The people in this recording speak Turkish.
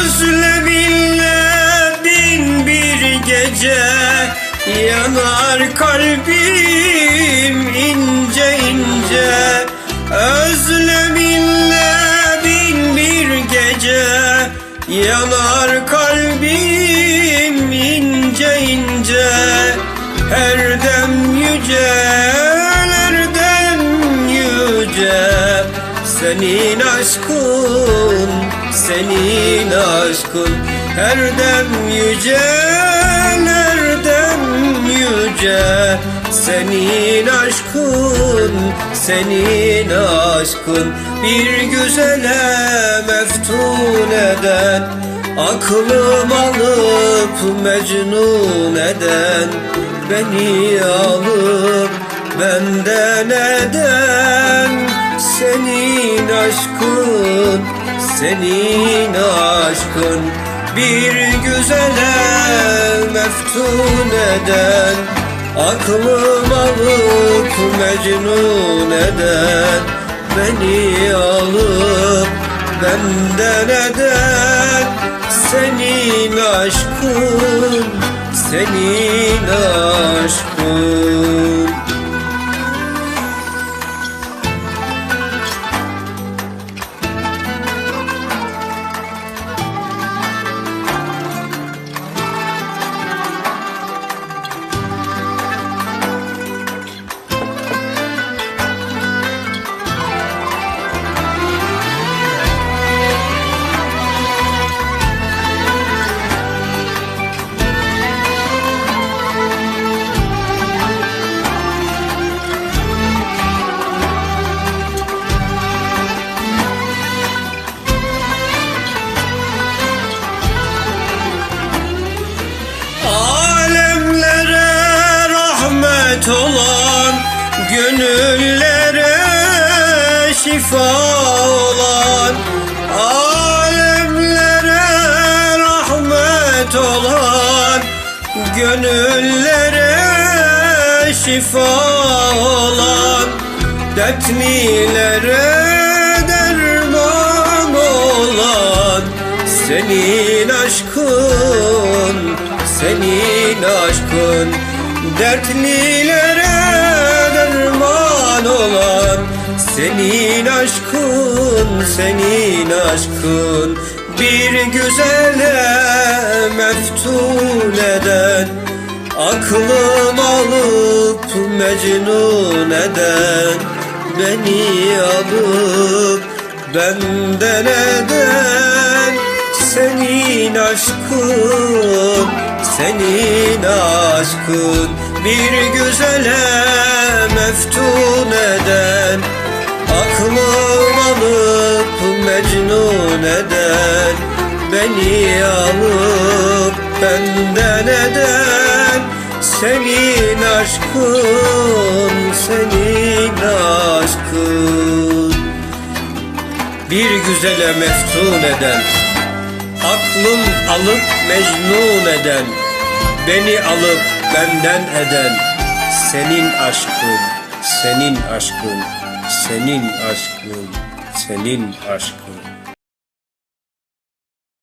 Özleminle bin bir gece Yanar kalbim ince ince. Özleminle bin bir gece Yanar kalbim ince ince. Her dem yüce, her dem yüce. Senin aşkın senin aşkın. Her dem yücelerden yüce. Senin aşkın, senin aşkın. Bir güzele meftun eden Aklım alıp mecnun eden. Beni alıp benden eden Senin aşkın, senin aşkın Bir güzele meftun eden Aklım alıp mecnun eden Beni alıp benden eden Senin aşkın, senin aşkın Gönüllere şifa olan Alemlere rahmet olan Gönüllere şifa olan Dertlilere derman olan Senin aşkın, senin aşkın Dertlilere Senin aşkın, senin aşkın Bir güzele meftun eden Aklım alıp mecnun eden Beni alıp benden eden Senin aşkın, senin aşkın Bir güzele meftun eden Aklım alıp mecnun eden Beni alıp benden eden Senin aşkın, senin aşkın. Bir güzele meftun eden Aklım alıp mecnun eden Beni alıp benden eden Senin aşkın, senin aşkın, senin aşkın, senin aşkın